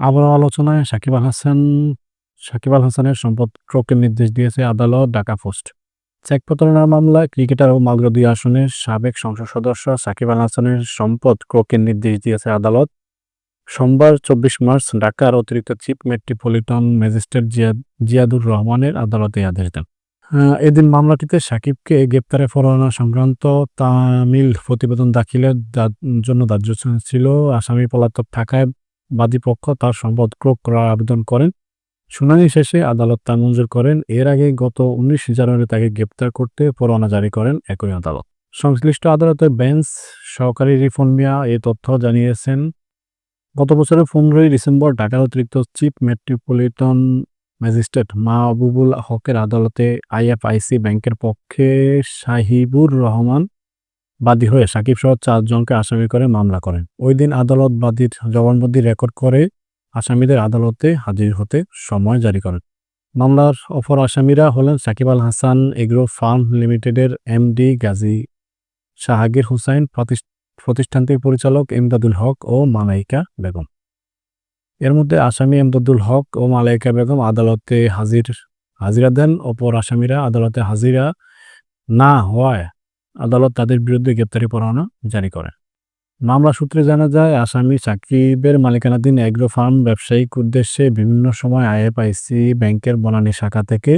আবারও আলোচনায় সাকিব আল হাসান, সাকিব আল হাসানের সম্পদ ক্রোকের নির্দেশ দিয়েছে আদালত, ঢাকা পোস্ট। চেক প্রতারণার মামলায় ক্রিকেটার ও মালগ্রদী আসনের সাবেক সংসদ সদস্য সাকিব আল হাসানের সম্পদ ক্রোকের নির্দেশ দিয়েছে আদালত। সোমবার চব্বিশ মার্চ ঢাকার অতিরিক্ত chief metropolitan magistrate Ziad Ziadur রহমানের আদালতে আদেশ দেন। এদিন মামলাটিতে সাকিবকে গ্রেপ্তারে পরোয়ানা সংক্রান্ত তামিল প্রতিবেদন দাখিলের জন্য ধার্য ছিল। আসামি পলাতক থাকায় বাদীপক্ষ তার সম্পদ ক্রোক করার আবেদন করেন। শুনানি শেষে আদালত তা মঞ্জুর করেন। এর আগে গত উনিশ জানুয়ারি তাকে গ্রেপ্তার করতে পরোয়ানা জারি করেন একই আদালত। সংশ্লিষ্ট আদালতের বেঞ্চ সহকারী রিফন মিয়া এ তথ্য জানিয়েছেন, গত বছরের পনেরোই ডিসেম্বর ঢাকার অতিরিক্ত চিফ মেট্রোপলিটন ম্যাজিস্ট্রেট মাহবুবুল হকের আদালতে আইএফআইসি ব্যাংকের পক্ষে সাহিবুর রহমান বাদী হয়ে সাকিব সহ চারজনকে আসামি করে মামলা করেন। ওই দিন আদালত বাদীর জবানবন্দি রেকর্ড করে আসামিদের আদালতে হাজির হতে সময় জারি করেন। মামলার অপর আসামিরা হলেন সাকিব আল হাসান এগ্রো ফার্ম লিমিটেডের এমডি গাজী শাহাগীর হুসাইন, প্রতিষ্ঠা প্রতিষ্ঠানটির পরিচালক এমদাদুল হক ও মালাইকা বেগম। এর মধ্যে আসামি এমদাদুল হক ও মালাইকা বেগম আদালতে হাজির হাজিরা দেন। অপর আসামিরা আদালতে হাজিরা না হওয়ায় আদালত তাদের বিরুদ্ধে গ্রেপ্তারি পরোয়ানা জারি করে। মামলা সূত্রে জানা যায়, আসামি সাকিবের মালিকানাধীন এগ্রো ফার্ম ব্যবসায়িক উদ্দেশ্যে বিভিন্ন সময় আইএফআইসি ব্যাংকের বনানী শাখা থেকে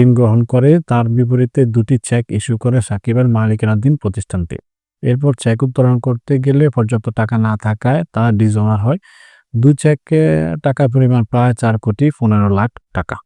ঋণ গ্রহণ করে। তার বিপরীতে দুটি চেক ইস্যু করে সাকিবের মালিকানাধীন প্রতিষ্ঠানটি। এরপর চেক উত্তোলন করতে গেলে পর্যাপ্ত টাকা না থাকায় তা ডিজোনার হয়। দুই চেকে টাকার পরিমাণ প্রায় চার কোটি পনেরো লাখ টাকা।